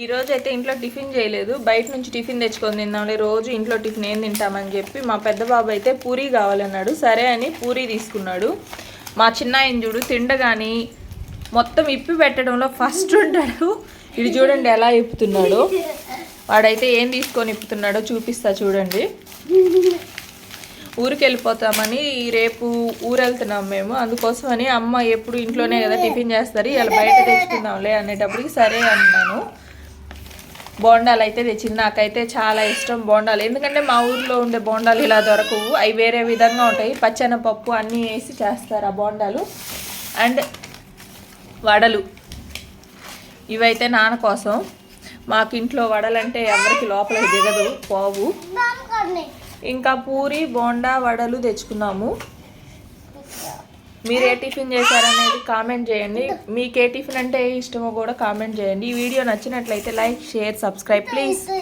ఈరోజు అయితే ఇంట్లో టిఫిన్ చేయలేదు. బయట నుంచి టిఫిన్ తెచ్చుకొని తిందాంలే. రోజు ఇంట్లో టిఫిన్ ఏం తింటామని చెప్పి మా పెద్ద బాబు అయితే పూరీ కావాలన్నాడు. సరే అని పూరీ తీసుకున్నాడు. మా చిన్న చూడు తిండగాని మొత్తం ఇప్పి పెట్టడంలో ఫస్ట్ ఉంటాడు. ఇది చూడండి ఎలా ఇప్పుతున్నాడు. వాడైతే ఏం తీసుకొని ఇప్పుతున్నాడో చూపిస్తా చూడండి. ఊరికి వెళ్ళిపోతామని రేపు ఊరు వెళ్తున్నాం మేము. అందుకోసమని అమ్మ ఎప్పుడు ఇంట్లోనే కదా టిఫిన్ చేస్తారు. ఇలా బయట తెచ్చుకుందాంలే అనేటప్పటికి సరే అన్నాను. బోండాలు అయితే తెచ్చింది. నాకైతే చాలా ఇష్టం బోండాలు. ఎందుకంటే మా ఊర్లో ఉండే బోండాలు ఇలా దొరకవు. అవి వేరే విధంగా ఉంటాయి. పచ్చెనపప్పు అన్నీ వేసి చేస్తారు ఆ బోండాలు. అండ్ వడలు. ఇవైతే నాన్న కోసం. మాకు ఇంట్లో వడలంటే ఎవరికి లోపలికి దిగదు పోవు. ఇంకా పూరి బోండా వడలు తెచ్చుకున్నాము. మీరు ఏ టిఫిన్ చేశారనేది కామెంట్ చేయండి. మీకు ఏ టిఫిన్ అంటే ఇష్టమో కూడా కామెంట్ చేయండి. ఈ వీడియో నచ్చినట్లయితే లైక్ షేర్ సబ్స్క్రైబ్ ప్లీజ్.